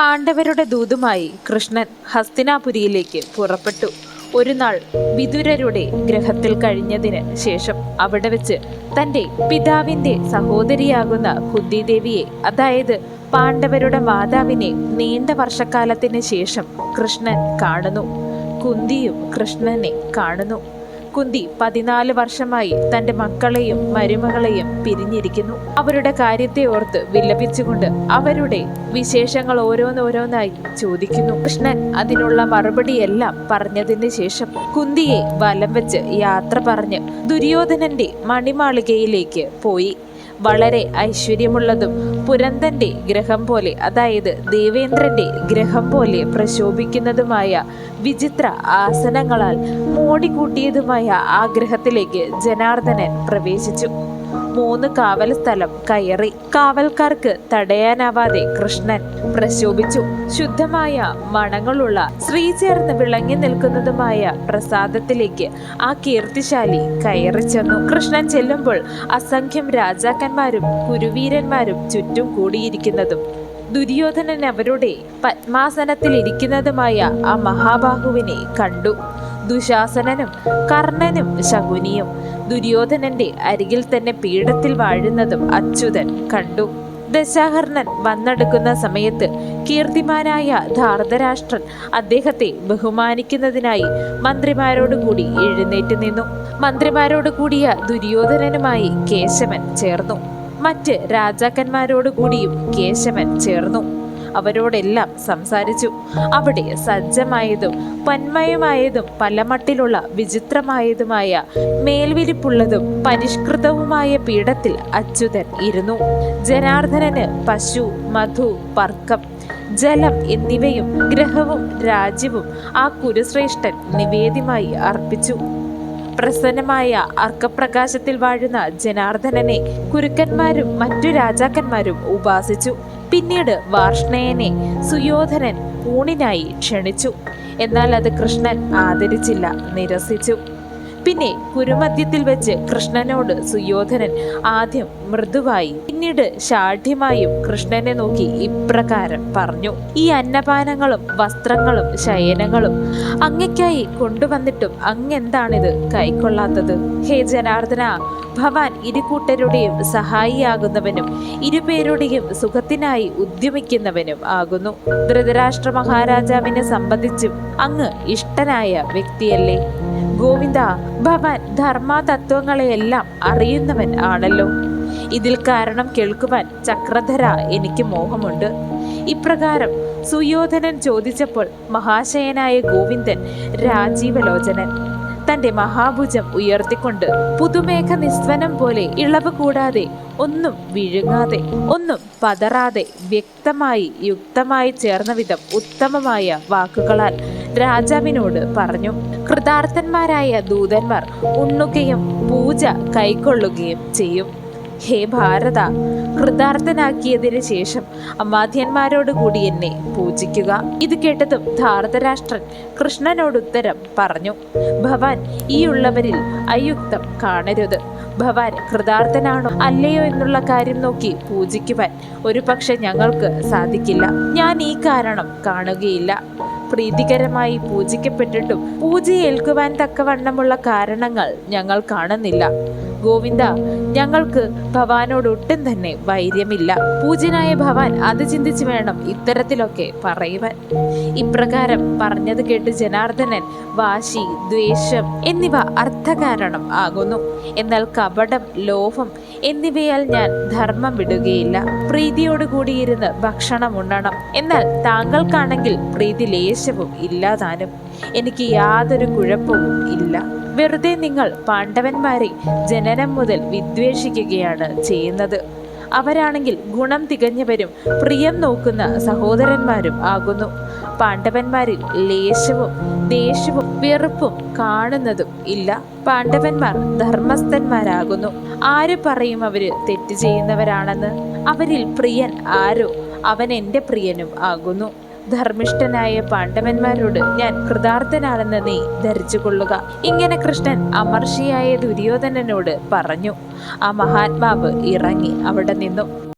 പാണ്ഡവരുടെ ദൂതുമായി കൃഷ്ണൻ ഹസ്തിനാപുരിയിലേക്ക് പുറപ്പെട്ടു. ഒരു നാൾ വിതുരരുടെ ഗ്രഹത്തിൽ കഴിഞ്ഞതിന് ശേഷം അവിടെ വെച്ച് തന്റെ പിതാവിന്റെ സഹോദരിയാകുന്ന ബുദ്ധിദേവിയെ അതായത് പാണ്ഡവരുടെ മാതാവിനെ നീണ്ട വർഷക്കാലത്തിന് ശേഷം കൃഷ്ണൻ കാണുന്നു. കുന്തിയും കൃഷ്ണനെ കാണുന്നു. കുന്തി പതിനാല് വർഷമായി തന്റെ മക്കളെയും മരുമകളെയും പിരിഞ്ഞിരിക്കുന്നു. അവരുടെ കാര്യത്തെ ഓർത്ത് വിലപിച്ചുകൊണ്ട് അവരുടെ വിശേഷങ്ങൾ ഓരോന്നോരോന്നായി ചോദിക്കുന്നു. കൃഷ്ണൻ അതിനുള്ള മറുപടിയെല്ലാം പറഞ്ഞതിന് ശേഷം കുന്തിയെ വലം വെച്ച് യാത്ര പറഞ്ഞ് ദുര്യോധനന്റെ മണിമാളികയിലേക്ക് പോയി. വളരെ ഐശ്വര്യമുള്ളതും പുരന്തന്റെ ഗ്രഹം പോലെ അതായത് ദേവേന്ദ്രന്റെ ഗ്രഹം പോലെ പ്രശോഭിക്കുന്നതുമായ വിചിത്ര ആസനങ്ങളാൽ മോടികൂട്ടിയതുമായ ആ ഗ്രഹത്തിലേക്ക് ജനാർദ്ദനൻ പ്രവേശിച്ചു. മൂന്ന് കാവൽ സ്ഥലം കയറി കാവൽക്കാർക്ക് തടയാനാവാതെ കൃഷ്ണൻ പ്രശോഭിച്ചു. ശുദ്ധമായ മണങ്ങളുള്ള ശ്രീ ചേർന്ന് വിളങ്ങി നിൽക്കുന്നതുമായ പ്രസാദത്തിലേക്ക് ആ കീർത്തിശാലി കയറി ചെന്നു. കൃഷ്ണൻ ചെല്ലുമ്പോൾ അസംഖ്യം രാജാക്കന്മാരും കുരുവീരന്മാരും ചുറ്റും കൂടിയിരിക്കുന്നതും ദുര്യോധനൻ അവരുടെ പത്മാസനത്തിൽ ഇരിക്കുന്നതുമായ ആ മഹാബാഹുവിനെ കണ്ടു. ദുശാസനനും കർണനും ശകുനിയും ദുര്യോധനന്റെ അരികിൽ തന്നെ പീഠത്തിൽ വാഴുന്നതും അച്യുതൻ കണ്ടു. ദശാഹർണൻ വന്നെടുക്കുന്ന സമയത്ത് കീർത്തിമാനായ ധാർതരാഷ്ട്രൻ അദ്ദേഹത്തെ ബഹുമാനിക്കുന്നതിനായി മന്ത്രിമാരോടുകൂടി എഴുന്നേറ്റ് നിന്നു. മന്ത്രിമാരോടുകൂടിയ ദുര്യോധനനുമായി കേശവൻ ചേർന്നു. മറ്റ് രാജാക്കന്മാരോടുകൂടിയും കേശവൻ ചേർന്നു. അവരോടെല്ലാം സംസാരിച്ചു. അവിടെ സജ്ജമായതും പന്മയമായതും പലമട്ടിലുള്ള വിചിത്രമായതുമായ മേൽവിരിപ്പുള്ളതും പരിഷ്കൃതവുമായ പീഠത്തിൽ അച്യുതൻ ഇരുന്നു. ജനാർദ്ദനന് പശു മധു പർക്കം ജലം എന്നിവയും ഗ്രഹവും രാജ്യവും ആ കുരുശ്രേഷ്ഠൻ നിവേദ്യമായി അർപ്പിച്ചു. പ്രസന്നമായ അർക്കപ്രകാശത്തിൽ വാഴുന്ന ജനാർദ്ദനനെ കുരുക്കന്മാരും മറ്റു രാജാക്കന്മാരും ഉപാസിച്ചു. പിന്നീട് വാർഷ്ണേയനെ സുയോധനൻ ഊണിനായി ക്ഷണിച്ചു. എന്നാൽ അത് കൃഷ്ണൻ ആദരിച്ചില്ല നിരസിച്ചു. പിന്നെ കുരുമധ്യത്തിൽ വെച്ച് കൃഷ്ണനോട് സുയോധനൻ ആദ്യം മൃദുവായി പിന്നീട് ഷാഠ്യമായും കൃഷ്ണനെ നോക്കി ഇപ്രകാരം പറഞ്ഞു. ഈ അന്നപാനങ്ങളും വസ്ത്രങ്ങളും ശയനങ്ങളും അങ്ങയ്ക്കായി കൊണ്ടുവന്നിട്ടും അങ്ങെന്താണിത് കൈക്കൊള്ളാത്തത്? ഹേ ജനാർദ്ദന ഭവാൻ ഇരുകൂട്ടരുടെയും സഹായിയാകുന്നവനും ഇരുപേരുടെയും സുഖത്തിനായി ഉദ്യമിക്കുന്നവനും ആകുന്നു. ധൃതരാഷ്ട്ര മഹാരാജാവിനെ സംബന്ധിച്ചും അങ്ങ് ഇഷ്ടനായ വ്യക്തിയല്ലേ? ഗോവിന്ദ ഭവൻ ധർമ്മതത്വങ്ങളെയെല്ലാം അറിയുന്നവൻ ആണല്ലോ. ഇതിൽ കാരണം കേൾക്കുവാൻ ചക്രധര എനിക്ക് മോഹമുണ്ട്. ഇപ്രകാരം സുയോധനൻ ചോദിച്ചപ്പോൾ മഹാശയനായ ഗോവിന്ദൻ രാജീവലോചനൻ. തന്റെ മഹാഭുജം ഉയർത്തിക്കൊണ്ട് പുതുമേഘ നിസ്വനം പോലെ ഇളവ് കൂടാതെ ഒന്നും വിഴുങ്ങാതെ ഒന്നും പതറാതെ വ്യക്തമായി യുക്തമായി ചേർന്ന വിധം ഉത്തമമായ വാക്കുകളാൽ രാജാവിനോട് പറഞ്ഞു കൃതാർത്ഥന്മാരായ ദൂതന്മാർ ഉണ്ണുകയും പൂജ കൈക്കൊള്ളുകയും ചെയ്യും. ഹേ ഭാരത കൃതാർത്ഥനാക്കിയതിന് ശേഷം അമാധ്യന്മാരോട് കൂടി എന്നെ പൂജിക്കുക. ഇത് കേട്ടതും ധാർതരാഷ്ട്രൻ കൃഷ്ണനോട് ഉത്തരം പറഞ്ഞു ഭവാൻ ഈ ഉള്ളവരിൽ അയുക്തം കാണരുത്. ഭവാൻ കൃതാർത്ഥനാണോ അല്ലയോ എന്നുള്ള കാര്യം നോക്കി പൂജിക്കുവാൻ ഒരു പക്ഷെ ഞങ്ങൾക്ക് സാധിക്കില്ല. ഞാൻ ഈ കാരണം കാണുകയില്ല. പ്രീതികരമായി പൂജിക്കപ്പെട്ടിട്ടും പൂജയേൽക്കുവാൻ തക്കവണ്ണമുള്ള കാരണങ്ങൾ ഞങ്ങൾ കാണുന്നില്ല. ഗോവിന്ദ ഞങ്ങൾക്ക് ഭവാനോട് ഒട്ടും തന്നെ വൈര്യമില്ല. പൂജനായ ഭവാൻ അത് ചിന്തിച്ച് വേണം ഇത്തരത്തിലൊക്കെ പറയുവാൻ. ഇപ്രകാരം പറഞ്ഞത് കേട്ട് ജനാർദ്ദനൻ വാശി ദ്വേഷം എന്നിവ അർത്ഥകാരണം ആകുന്നു. എന്നാൽ കപടം ലോഭം എന്നിവയാൽ ഞാൻ ധർമ്മം വിടുകയില്ല. പ്രീതിയോട് കൂടിയിരുന്ന് ഭക്ഷണം ഉണ്ണണം. എന്നാൽ താങ്കൾക്കാണെങ്കിൽ പ്രീതി ലേശവും ഇല്ലാതാനും. എനിക്ക് യാതൊരു കുഴപ്പവും ഇല്ല. വെറുതെ നിങ്ങൾ പാണ്ഡവന്മാരെ ജനനം മുതൽ വിദ്വേഷിക്കുകയാണ് ചെയ്യുന്നത്. അവരാണെങ്കിൽ ഗുണം തികഞ്ഞവരും പ്രിയം നോക്കുന്ന സഹോദരന്മാരും ആകുന്നു. പാണ്ഡവന്മാരിൽ ലേശവും ദേഷ്യവും വെറുപ്പും കാണുന്നതും ഇല്ല. പാണ്ഡവന്മാർ ധർമ്മസ്ഥന്മാരാകുന്നു. ആര് പറയും അവർ തെറ്റ് ചെയ്യുന്നവരാണെന്ന്? അവരിൽ പ്രിയൻ ആരോ? അവൻ എന്റെ പ്രിയനും ആകുന്നു. ധർമ്മിഷ്ഠനായ പാണ്ഡവന്മാരോട് ഞാൻ കൃതാർത്ഥനാണെന്ന് നീ ധരിച്ചുകൊള്ളുക. ഇങ്ങനെ കൃഷ്ണൻ അമർഷിയായ ദുര്യോധനനോട് പറഞ്ഞു. ആ മഹാത്മാവ് ഇറങ്ങി അവിടെ നിന്നു.